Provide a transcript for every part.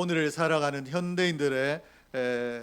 오늘을 살아가는 현대인들의 에,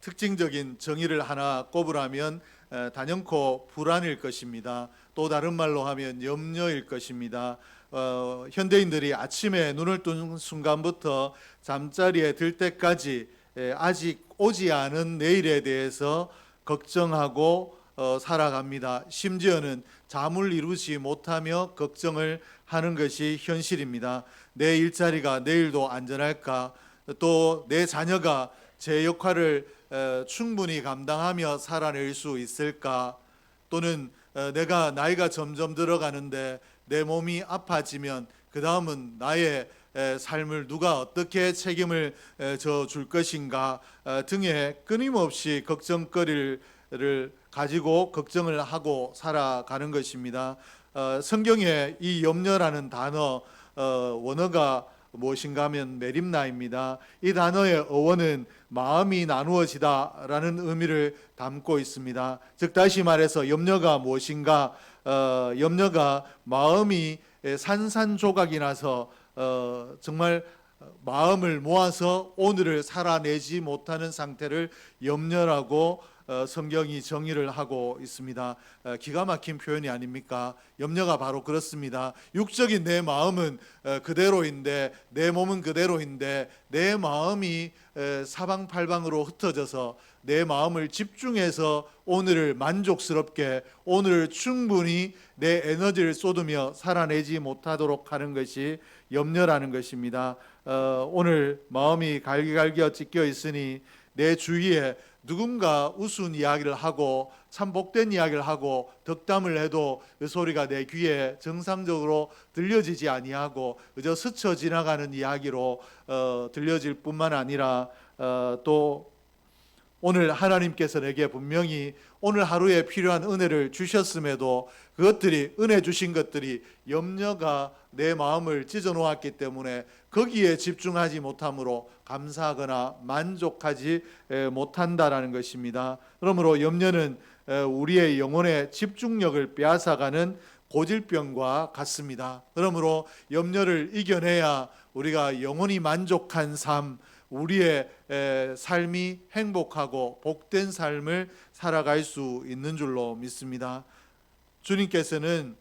특징적인 정의를 하나 꼽으라면 에, 단연코 불안일 것입니다. 또 다른 말로 하면 염려일 것입니다. 어, 현대인들이 아침에 눈을 뜬 순간부터 잠자리에 들 때까지 에, 아직 오지 않은 내일에 대해서 걱정하고 어, 살아갑니다. 심지어는 잠을 이루지 못하며 걱정을 하는 것이 현실입니다. 내 일자리가 내일도 안전할까? 또 내 자녀가 제 역할을 에, 충분히 감당하며 살아낼 수 있을까? 또는 어, 내가 나이가 점점 들어가는데 내 몸이 아파지면 그 다음은 나의 에, 삶을 누가 어떻게 책임을 져줄 것인가 어, 등의 끊임없이 걱정거리를 가지고 걱정을 하고 살아가는 것입니다. 어, 성경에 이 염려라는 단어 어, 원어가 무엇인가 하면 메림나입니다. 이 단어의 어원은 마음이 나누어지다라는 의미를 담고 있습니다. 즉 다시 말해서 염려가 무엇인가? 어, 염려가 마음이 산산조각이 나서 어, 정말 마음을 모아서 오늘을 살아내지 못하는 상태를 염려라고 어, 성경이 정의를 하고 있습니다. 어, 기가 막힌 표현이 아닙니까? 염려가 바로 그렇습니다. 육적인 내 마음은 어, 그대로인데 내 몸은 그대로인데 내 마음이 에, 사방팔방으로 흩어져서 내 마음을 집중해서 오늘을 만족스럽게 오늘을 충분히 내 에너지를 쏟으며 살아내지 못하도록 하는 것이 염려라는 것입니다. 어, 오늘 마음이 갈기갈기어 찢겨 있으니 내 주위에 누군가 우스운 이야기를 하고 참 복된 이야기를 하고 덕담을 해도 그 소리가 내 귀에 정상적으로 들려지지 아니하고 그저 스쳐 지나가는 이야기로 어, 들려질 뿐만 아니라 어, 또 오늘 하나님께서 내게 분명히 오늘 하루에 필요한 은혜를 주셨음에도 그것들이 은혜 주신 것들이 염려가 내 마음을 찢어 놓았기 때문에 거기에 집중하지 못함으로 감사하거나 만족하지 에, 못한다라는 것입니다. 그러므로 염려는 에, 우리의 영혼의 집중력을 빼앗아가는 고질병과 같습니다. 그러므로 염려를 이겨내야 우리가 영혼이 만족한 삶, 우리의 에, 삶이 행복하고 복된 삶을 살아갈 수 있는 줄로 믿습니다. 주님께서는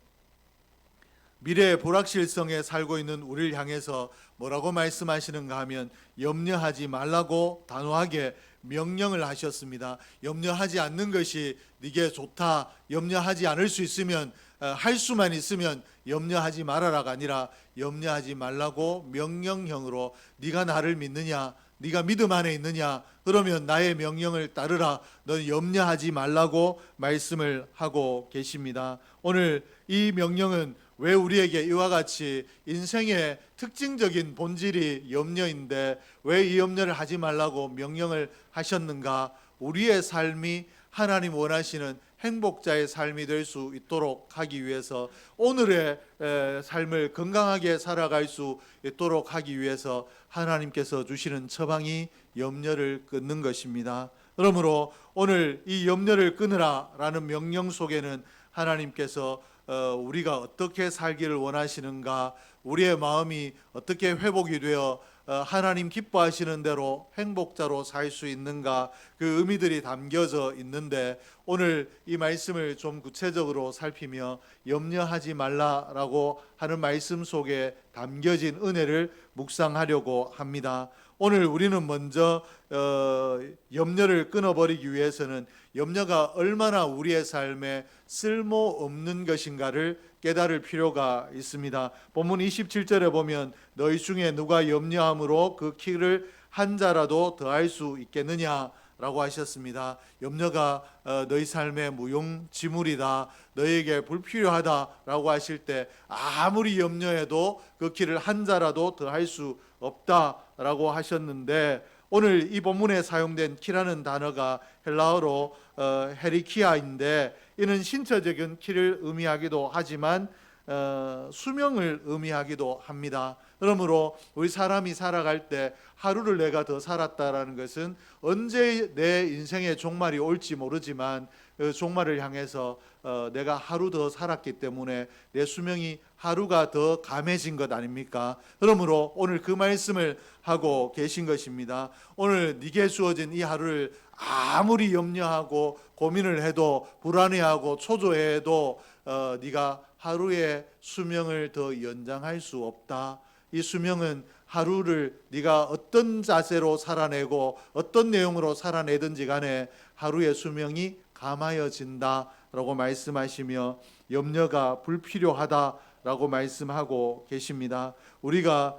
미래의 불확실성에 살고 있는 우리를 향해서 뭐라고 말씀하시는가 하면 염려하지 말라고 단호하게 명령을 하셨습니다. 염려하지 않는 것이 네게 좋다. 염려하지 않을 수 있으면 어, 할 수만 있으면 염려하지 말아라가 아니라 염려하지 말라고 명령형으로 네가 나를 믿느냐? 네가 믿음 안에 있느냐? 그러면 나의 명령을 따르라. 너는 염려하지 말라고 말씀을 하고 계십니다. 오늘 이 명령은 왜 우리에게 이와 같이 인생의 특징적인 본질이 염려인데 왜 이 염려를 하지 말라고 명령을 하셨는가? 우리의 삶이 하나님 원하시는 행복자의 삶이 될 수 있도록 하기 위해서 오늘의 에, 삶을 건강하게 살아갈 수 있도록 하기 위해서 하나님께서 주시는 처방이 염려를 끊는 것입니다. 그러므로 오늘 이 염려를 끊으라라는 명령 속에는 하나님께서 어, 우리가 어떻게 살기를 원하시는가, 우리의 마음이 어떻게 회복이 되어 어, 하나님 기뻐하시는 대로 행복자로 살 수 있는가 그 의미들이 담겨져 있는데 오늘 이 말씀을 좀 구체적으로 살피며 염려하지 말라라고 하는 말씀 속에 담겨진 은혜를 묵상하려고 합니다. 오늘 우리는 먼저 어, 염려를 끊어버리기 위해서는 염려가 얼마나 우리의 삶에 쓸모 없는 것인가를 깨달을 필요가 있습니다. 본문 27절에 보면 너희 중에 누가 염려함으로 그 키를 한 자라도 더할 수 있겠느냐? 라고 하셨습니다. 염려가 어, 너희 삶의 무용지물이다. 너에게 불필요하다 라고 하실 때 아무리 염려해도 그 키를 한 자라도 더 할 수 없다 라고 하셨는데 오늘 이 본문에 사용된 키라는 단어가 헬라어로 어, 헤리키아인데 이는 신체적인 키를 의미하기도 하지만 어, 수명을 의미하기도 합니다. 그러므로 우리 사람이 살아갈 때 하루를 내가 더 살았다라는 것은 언제 내 인생의 종말이 올지 모르지만 어, 종말을 향해서 어, 내가 하루 더 살았기 때문에 내 수명이 하루가 더 감해진 것 아닙니까? 그러므로 오늘 그 말씀을 하고 계신 것입니다. 오늘 네게 주어진 이 하루를 아무리 염려하고 고민을 해도 불안해하고 초조해도 어, 네가 하루의 수명을 더 연장할 수 없다. 이 수명은 하루를 네가 어떤 자세로 살아내고 어떤 내용으로 살아내든지 간에 하루의 수명이 감하여진다라고 말씀하시며 염려가 불필요하다라고 말씀하고 계십니다. 우리가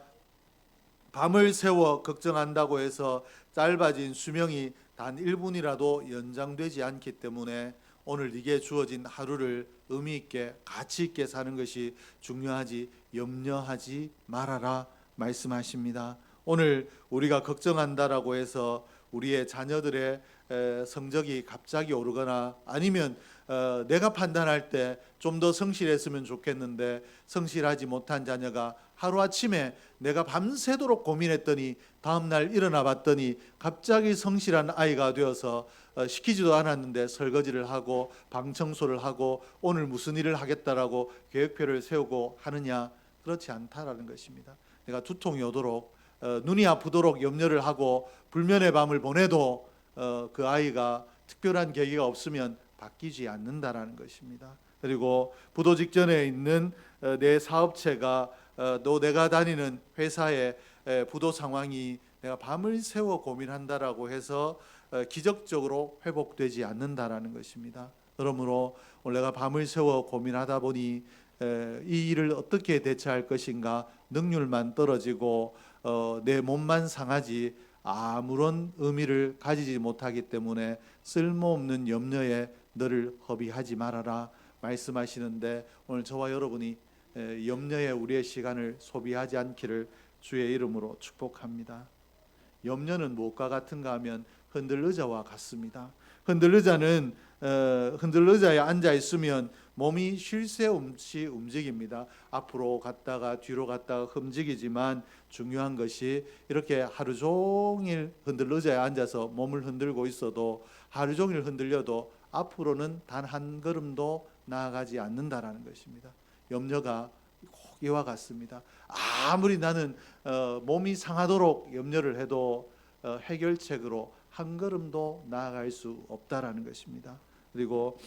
밤을 새워 걱정한다고 해서 짧아진 수명이 단 1분이라도 연장되지 않기 때문에 오늘 네게 주어진 하루를 의미 있게 가치 있게 사는 것이 중요하지 염려하지 말아라 말씀하십니다. 오늘 우리가 걱정한다라고 해서 우리의 자녀들의 에, 성적이 갑자기 오르거나 아니면 어, 내가 판단할 때 좀 더 성실했으면 좋겠는데 성실하지 못한 자녀가 하루 아침에 내가 밤새도록 고민했더니 다음 날 일어나 봤더니 갑자기 성실한 아이가 되어서 어, 시키지도 않았는데 설거지를 하고 방 청소를 하고 오늘 무슨 일을 하겠다라고 계획표를 세우고 하느냐 그렇지 않다라는 것입니다. 내가 두통이 오도록 어, 눈이 아프도록 염려를 하고 불면의 밤을 보내도 어, 그 아이가 특별한 계기가 없으면 바뀌지 않는다라는 것입니다. 그리고 부도 직전에 있는 어, 내 사업체가 어, 또 내가 다니는 회사의 에, 부도 상황이 내가 밤을 새워 고민한다라고 해서 어, 기적적으로 회복되지 않는다라는 것입니다. 그러므로 내가 밤을 새워 고민하다 보니 에, 이 일을 어떻게 대처할 것인가 능률만 떨어지고 어, 내 몸만 상하지 아무런 의미를 가지지 못하기 때문에 쓸모없는 염려에 너를 허비하지 말아라 말씀하시는데 오늘 저와 여러분이 에, 염려에 우리의 시간을 소비하지 않기를 주의 이름으로 축복합니다. 염려는 무엇과 같은가 하면 흔들 의자와 같습니다. 흔들 의자는 어, 흔들 의자에 앉아 있으면 몸이 쉴 새 없이 움직입니다. 앞으로 갔다가 뒤로 갔다가 움직이지만 중요한 것이 이렇게 하루 종일 흔들 의자에 앉아서 몸을 흔들고 있어도 하루 종일 흔들려도 앞으로는 단 한 걸음도 나아가지 않는다라는 것입니다. 염려가 꼭 이와 같습니다. 아무리 나는 어, 몸이 상하도록 염려를 해도 어, 해결책으로 한 걸음도 나아갈 수 없다라는 것입니다. 그리고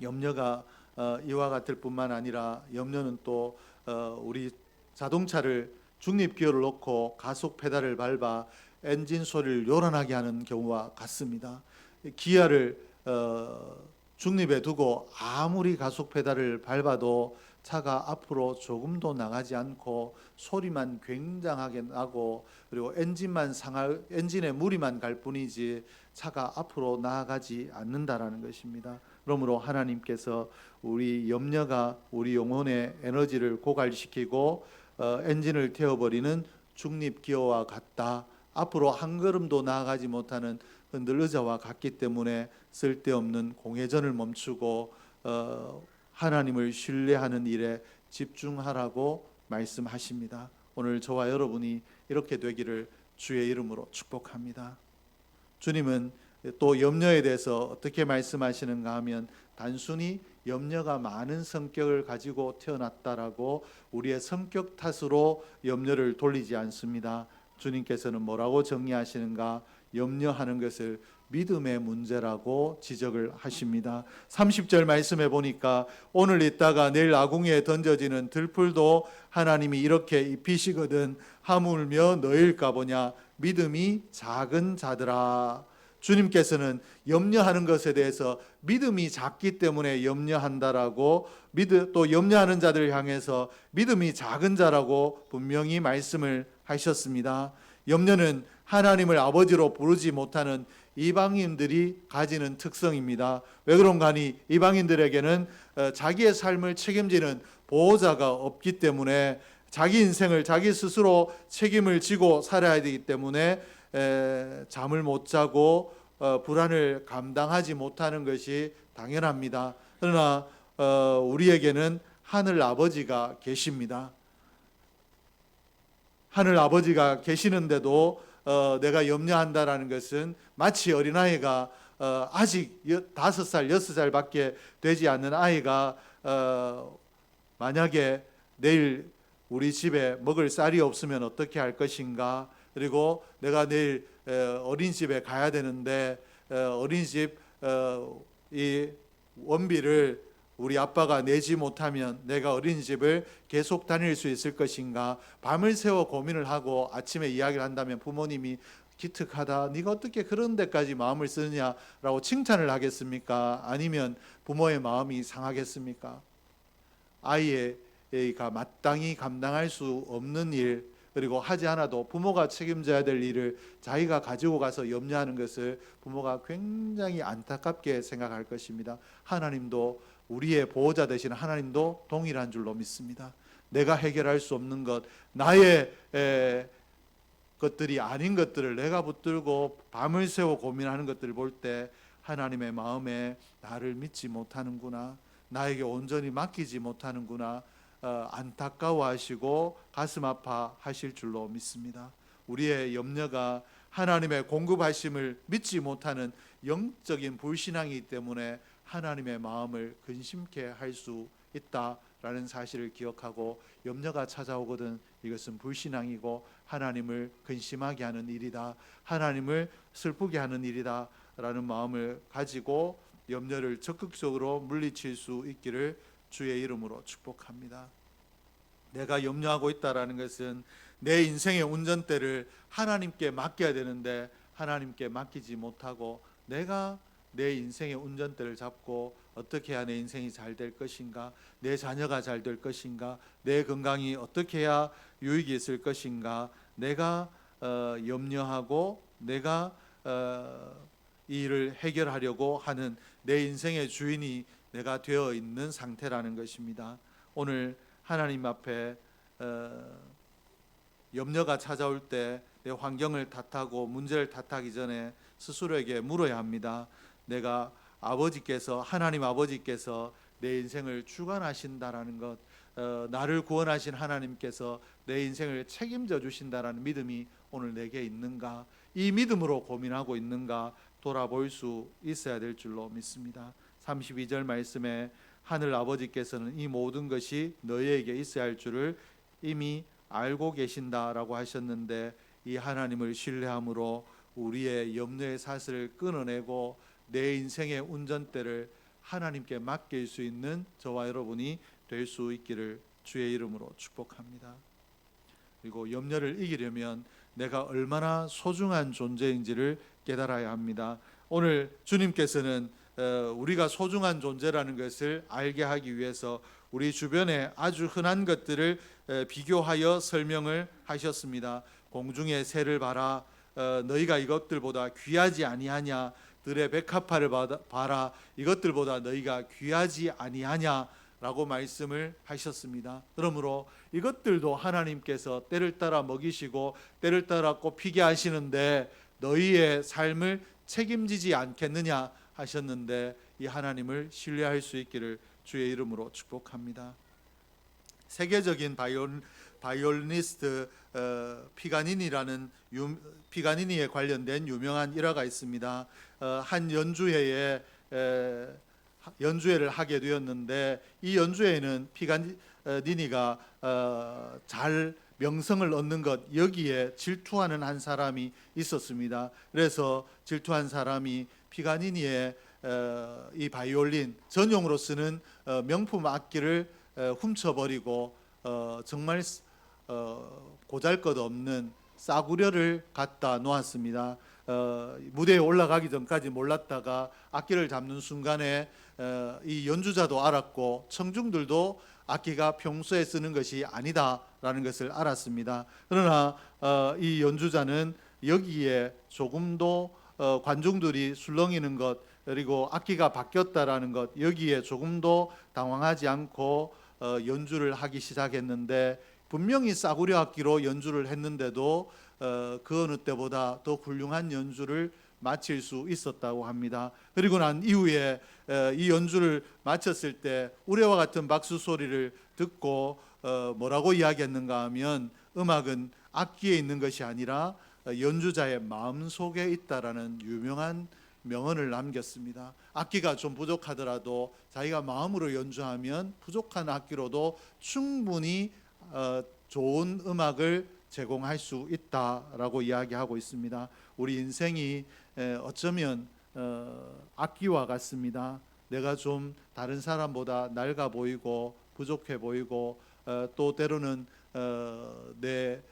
염려가 어, 이와 같을 뿐만 아니라 염려는 또 어, 우리 자동차를 중립 기어를 놓고 가속 페달을 밟아 엔진 소리를 요란하게 하는 경우와 같습니다. 기아를 어, 중립에 두고 아무리 가속 페달을 밟아도 차가 앞으로 조금도 나가지 않고 소리만 굉장하게 나고 그리고 엔진만 상할 엔진에 무리만 갈 뿐이지 차가 앞으로 나아가지 않는다라는 것입니다. 그러므로 하나님께서 우리 염려가 우리 영혼의 에너지를 고갈시키고 어, 엔진을 태워버리는 중립 기어와 같다. 앞으로 한 걸음도 나아가지 못하는 흔들의자와 같기 때문에 쓸데없는 공회전을 멈추고 어, 하나님을 신뢰하는 일에 집중하라고 말씀하십니다. 오늘 저와 여러분이 이렇게 되기를 주의 이름으로 축복합니다. 주님은 또 염려에 대해서 어떻게 말씀하시는가 하면 단순히 염려가 많은 성격을 가지고 태어났다라고 우리의 성격 탓으로 염려를 돌리지 않습니다. 주님께서는 뭐라고 정리하시는가? 염려하는 것을 믿음의 문제라고 지적을 하십니다. 30절 말씀해 보니까 오늘 있다가 내일 아궁이에 던져지는 들풀도 하나님이 이렇게 입히시거든 하물며 너일까 보냐 믿음이 작은 자들아 주님께서는 염려하는 것에 대해서 믿음이 작기 때문에 염려한다라고 또 염려하는 자들을 향해서 믿음이 작은 자라고 분명히 말씀을 하셨습니다. 염려는 하나님을 아버지로 부르지 못하는 이방인들이 가지는 특성입니다. 왜 그런가 하니 이방인들에게는 어, 자기의 삶을 책임지는 보호자가 없기 때문에 자기 인생을 자기 스스로 책임을 지고 살아야 되기 때문에 에, 잠을 못 자고 어, 불안을 감당하지 못하는 것이 당연합니다. 그러나 어, 우리에게는 하늘 아버지가 계십니다. 하늘 아버지가 계시는데도 어, 내가 염려한다라는 것은 마치 어린아이가 어, 아직 여- 다섯 살 여섯 살밖에 되지 않는 아이가 어, 만약에 내일 우리 집에 먹을 쌀이 없으면 어떻게 할 것인가? 그리고 내가 내일 어, 어린이집에 가야 되는데 어, 어린이집 어, 이 원비를 우리 아빠가 내지 못하면 내가 어린이집을 계속 다닐 수 있을 것인가? 밤을 새워 고민을 하고 아침에 이야기를 한다면 부모님이 기특하다. 네가 어떻게 그런 데까지 마음을 쓰느냐라고 칭찬을 하겠습니까? 아니면 부모의 마음이 상하겠습니까? 아이가 마땅히 감당할 수 없는 일 그리고 하지 않아도 부모가 책임져야 될 일을 자기가 가지고 가서 염려하는 것을 부모가 굉장히 안타깝게 생각할 것입니다. 하나님도 우리의 보호자 되시는 하나님도 동일한 줄로 믿습니다. 내가 해결할 수 없는 것, 나의 에, 것들이 아닌 것들을 내가 붙들고 밤을 새워 고민하는 것들을 볼 때 하나님의 마음에 나를 믿지 못하는구나, 나에게 온전히 맡기지 못하는구나, 어, 안타까워하시고 가슴 아파하실 줄로 믿습니다. 우리의 염려가 하나님의 공급하심을 믿지 못하는 영적인 불신앙이기 때문에 하나님의 마음을 근심케 할 수 있다라는 사실을 기억하고 염려가 찾아오거든 이것은 불신앙이고 하나님을 근심하게 하는 일이다. 하나님을 슬프게 하는 일이다라는 마음을 가지고 염려를 적극적으로 물리칠 수 있기를 주의 이름으로 축복합니다. 내가 염려하고 있다라는 것은 내 인생의 운전대를 하나님께 맡겨야 되는데 하나님께 맡기지 못하고 내가 내 인생의 운전대를 잡고 어떻게 해야 내 인생이 잘 될 것인가, 내 자녀가 잘 될 것인가, 내 건강이 어떻게 해야 유익이 있을 것인가, 내가 어, 염려하고 내가 어, 이 일을 해결하려고 하는 내 인생의 주인이 내가 되어 있는 상태라는 것입니다. 오늘 하나님 앞에 어, 염려가 찾아올 때 내 환경을 탓하고 문제를 탓하기 전에 스스로에게 물어야 합니다. 내가 아버지께서 하나님 아버지께서 내 인생을 주관하신다라는 것, 어, 나를 구원하신 하나님께서 내 인생을 책임져 주신다라는 믿음이 오늘 내게 있는가? 이 믿음으로 고민하고 있는가? 돌아볼 수 있어야 될 줄로 믿습니다. 32절 말씀에 하늘 아버지께서는 이 모든 것이 너희에게 있어야 할 줄을 이미 알고 계신다라고 하셨는데 이 하나님을 신뢰함으로 우리의 염려의 사슬을 끊어내고 내 인생의 운전대를 하나님께 맡길 수 있는 저와 여러분이 될 수 있기를 주의 이름으로 축복합니다. 그리고 염려를 이기려면 내가 얼마나 소중한 존재인지를 깨달아야 합니다. 오늘 주님께서는 어, 우리가 소중한 존재라는 것을 알게 하기 위해서 우리 주변에 아주 흔한 것들을 에, 비교하여 설명을 하셨습니다. 공중의 새를 봐라, 어, 너희가 이것들보다 귀하지 아니하냐? 들의 백합화를 봐라, 이것들보다 너희가 귀하지 아니하냐? 라고 말씀을 하셨습니다. 그러므로 이것들도 하나님께서 때를 따라 먹이시고 때를 따라 꽃피게 하시는데 너희의 삶을 책임지지 않겠느냐 하셨는데 이 하나님을 신뢰할 수 있기를 주의 이름으로 축복합니다. 세계적인 바이올, 바이올리니스트 어, 피가니니라는 유, 피가니니에 관련된 유명한 일화가 있습니다. 어, 한 연주회에 에, 하- 연주회를 하게 되었는데 이 연주회는 피가니니가 어, 잘 명성을 얻는 것 여기에 질투하는 한 사람이 있었습니다. 그래서 질투한 사람이 피가니니의 어, 이 바이올린 전용으로 쓰는 어, 명품 악기를 어, 훔쳐버리고 어, 정말 어, 고잘것없는 싸구려를 갖다 놓았습니다. 어, 무대에 올라가기 전까지 몰랐다가 악기를 잡는 순간에 어, 이 연주자도 알았고 청중들도 악기가 평소에 쓰는 것이 아니다라는 것을 알았습니다. 그러나 어, 이 연주자는 여기에 조금도 어, 관중들이 술렁이는 것 그리고 악기가 바뀌었다라는 것 여기에 조금도 당황하지 않고 어, 연주를 하기 시작했는데 분명히 싸구려 악기로 연주를 했는데도 어, 그 어느 때보다 더 훌륭한 연주를 마칠 수 있었다고 합니다. 그리고 난 이후에 어, 이 연주를 마쳤을 때 우레와 같은 박수 소리를 듣고 어, 뭐라고 이야기했는가 하면 음악은 악기에 있는 것이 아니라 어, 연주자의 마음 속에 있다라는 유명한 명언을 남겼습니다. 악기가 좀 부족하더라도 자기가 마음으로 연주하면 부족한 악기로도 충분히 어, 좋은 음악을 제공할 수 있다라고 이야기하고 있습니다. 우리 인생이 에, 어쩌면 어, 악기와 같습니다. 내가 좀 다른 사람보다 낡아 보이고 부족해 보이고 어, 또 때로는 어, 내 에,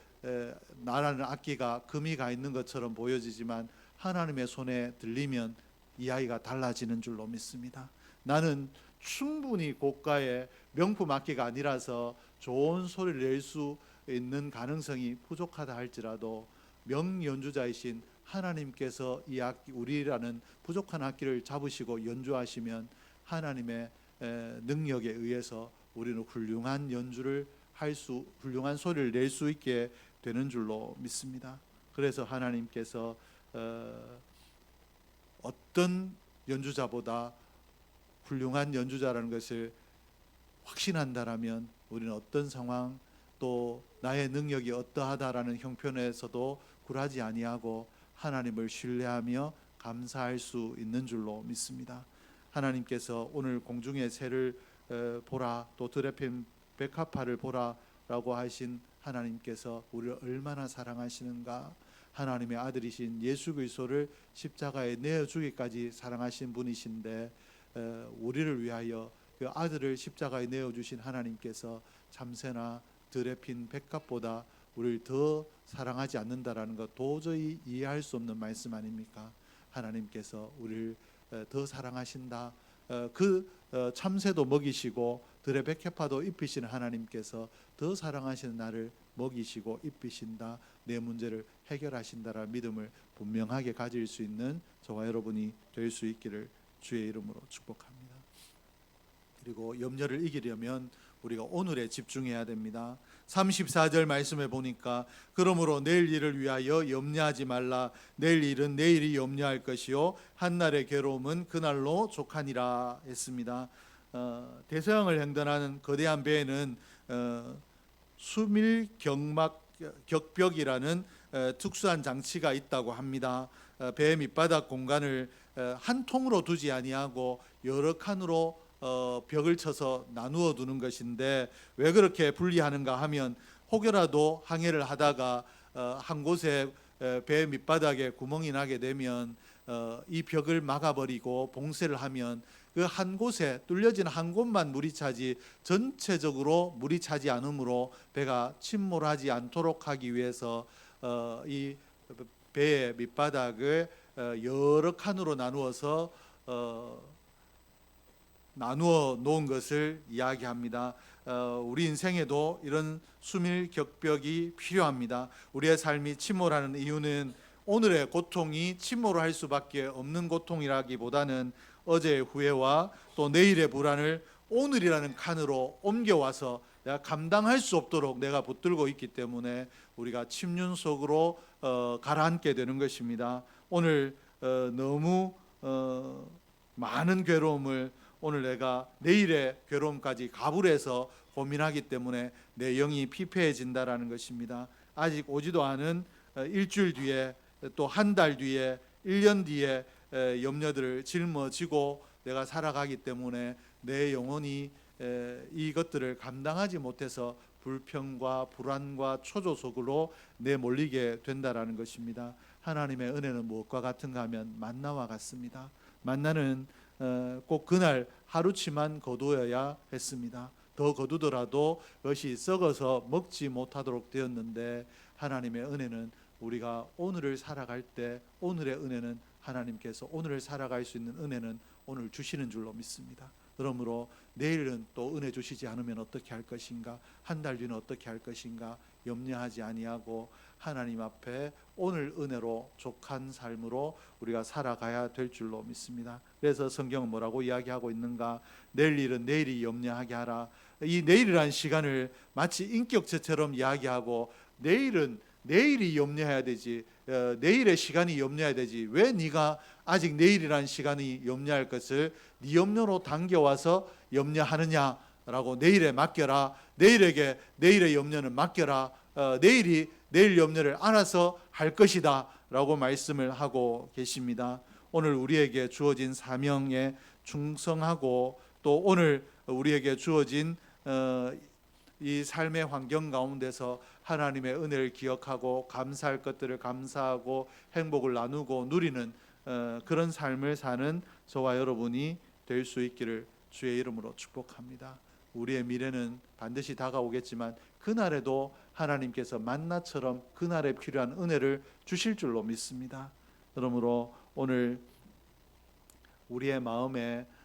나라는 악기가 금이 가 있는 것처럼 보여지지만 하나님의 손에 들리면 이 아이가 달라지는 줄로 믿습니다. 나는 충분히 고가의 명품 악기가 아니라서 좋은 소리를 낼 수 있는 가능성이 부족하다 할지라도 명연주자이신 하나님께서 이 악기 우리라는 부족한 악기를 잡으시고 연주하시면 하나님의 에, 능력에 의해서 우리는 훌륭한 연주를 할 수 훌륭한 소리를 낼 수 있게 되는 줄로 믿습니다. 그래서 하나님께서 어, 어떤 연주자보다 훌륭한 연주자라는 것을 확신한다라면 우리는 어떤 상황 또 나의 능력이 어떠하다라는 형편에서도 굴하지 아니하고 하나님을 신뢰하며 감사할 수 있는 줄로 믿습니다. 하나님께서 오늘 공중의 새를 어, 보라 또 드레핀 백합화를 보라라고 하신 하나님께서 우리를 얼마나 사랑하시는가 하나님의 아들이신 예수 그리스도를 십자가에 내어 주기까지 사랑하신 분이신데 어, 우리를 위하여 그 아들을 십자가에 내어 주신 하나님께서 참새나 들에 핀 백합보다 우리를 더 사랑하지 않는다라는 것 도저히 이해할 수 없는 말씀 아닙니까? 하나님께서 우리를 어, 더 사랑하신다. 어, 그 어, 참새도 먹이시고 백합화도 입히시는 하나님께서 더 사랑하시는 나를 먹이시고 입히신다. 내 문제를 해결하신다라는 믿음을 분명하게 가질 수 있는 저와 여러분이 될 수 있기를 주의 이름으로 축복합니다. 그리고 염려를 이기려면 우리가 오늘에 집중해야 됩니다. 34절 말씀에 보니까 그러므로 내일 일을 위하여 염려하지 말라 내일 일은 내일이 염려할 것이요 한 날의 괴로움은 그날로 족하니라 했습니다. 어, 대서양을 횡단하는 거대한 배에는 어, 수밀 경막 격벽이라는 어, 특수한 장치가 있다고 합니다. 어, 배 밑바닥 공간을 어, 한 통으로 두지 아니하고 여러 칸으로 어, 벽을 쳐서 나누어 두는 것인데 왜 그렇게 분리하는가 하면 혹여라도 항해를 하다가 어, 한 곳에 에, 배 밑바닥에 구멍이 나게 되면 어, 이 벽을 막아버리고 봉쇄를 하면 그 한 곳에 뚫려진 한 곳만 물이 차지 전체적으로 물이 차지 않으므로 배가 침몰하지 않도록 하기 위해서 어, 이 배의 밑바닥을 어, 여러 칸으로 나누어서 어, 나누어 놓은 것을 이야기합니다. 어, 우리 인생에도 이런 수밀 격벽이 필요합니다. 우리의 삶이 침몰하는 이유는 오늘의 고통이 침몰할 수밖에 없는 고통이라기보다는 어제의 후회와 또 내일의 불안을 오늘이라는 칸으로 옮겨와서 내가 감당할 수 없도록 내가 붙들고 있기 때문에 우리가 침륜 속으로 어, 가라앉게 되는 것입니다. 오늘 어, 너무 어, 많은 괴로움을 오늘 내가 내일의 괴로움까지 가불해서 고민하기 때문에 내 영이 피폐해진다라는 것입니다. 아직 오지도 않은 어, 일주일 뒤에 또 한 달 뒤에 1년 뒤에 에, 염려들을 짊어지고 내가 살아가기 때문에 내 영혼이 에, 이것들을 감당하지 못해서 불평과 불안과 초조 속으로 내몰리게 된다라는 것입니다. 하나님의 은혜는 무엇과 같은가 하면 만나와 같습니다. 만나는 어, 꼭 그날 하루치만 거두어야 했습니다. 더 거두더라도 그것이 썩어서 먹지 못하도록 되었는데 하나님의 은혜는 우리가 오늘을 살아갈 때 오늘의 은혜는 하나님께서 오늘을 살아갈 수 있는 은혜는 오늘 주시는 줄로 믿습니다. 그러므로 내일은 또 은혜 주시지 않으면 어떻게 할 것인가? 한 달 뒤는 어떻게 할 것인가? 염려하지 아니하고 하나님 앞에 오늘 은혜로 족한 삶으로 우리가 살아가야 될 줄로 믿습니다. 그래서 성경은 뭐라고 이야기하고 있는가? 내일 일은 내일이 염려하게 하라. 이 내일이라는 시간을 마치 인격체처럼 이야기하고 내일은 내일이 염려해야 되지. 어, 내일의 시간이 염려해야 되지. 왜 네가 아직 내일이라는 시간이 염려할 것을 네 염려로 당겨와서 염려하느냐라고 내일에 맡겨라. 내일에게 내일의 염려는 맡겨라. 어, 내일이 내일 염려를 알아서 할 것이다라고 말씀을 하고 계십니다. 오늘 우리에게 주어진 사명에 충성하고 또 오늘 우리에게 주어진 어, 이 삶의 환경 가운데서 하나님의 은혜를 기억하고 감사할 것들을 감사하고 행복을 나누고 누리는 어, 그런 삶을 사는 저와 여러분이 될 수 있기를 주의 이름으로 축복합니다. 우리의 미래는 반드시 다가오겠지만 그날에도 하나님께서 만나처럼 그날에 필요한 은혜를 주실 줄로 믿습니다. 그러므로 오늘 우리의 마음에 어,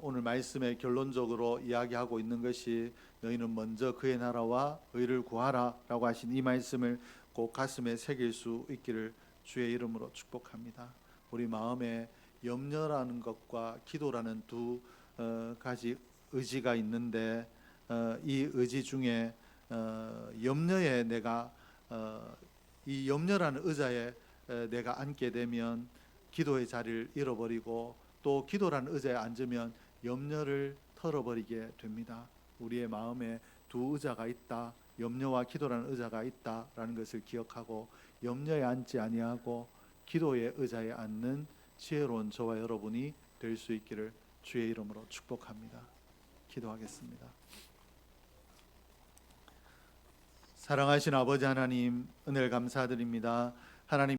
오늘 말씀에 결론적으로 이야기하고 있는 것이 너희는 먼저 그의 나라와 의를 구하라라고 하신 이 말씀을 꼭 가슴에 새길 수 있기를 주의 이름으로 축복합니다. 우리 마음에 염려라는 것과 기도라는 두 어, 가지 의지가 있는데 어, 이 의지 중에 어, 염려에 내가 어, 이 염려라는 의자에 에, 내가 앉게 되면 기도의 자리를 잃어버리고 또 기도라는 의자에 앉으면 염려를 털어버리게 됩니다. 우리의 마음에 두 의자가 있다. 염려와 기도라는 의자가 있다라는 것을 기억하고 염려에 앉지 아니하고 기도의 의자에 앉는 지혜로운 저와 여러분이 될 수 있기를 주의 이름으로 축복합니다. 기도하겠습니다. 사랑하신 아버지 하나님 은혜를 감사드립니다. 하나님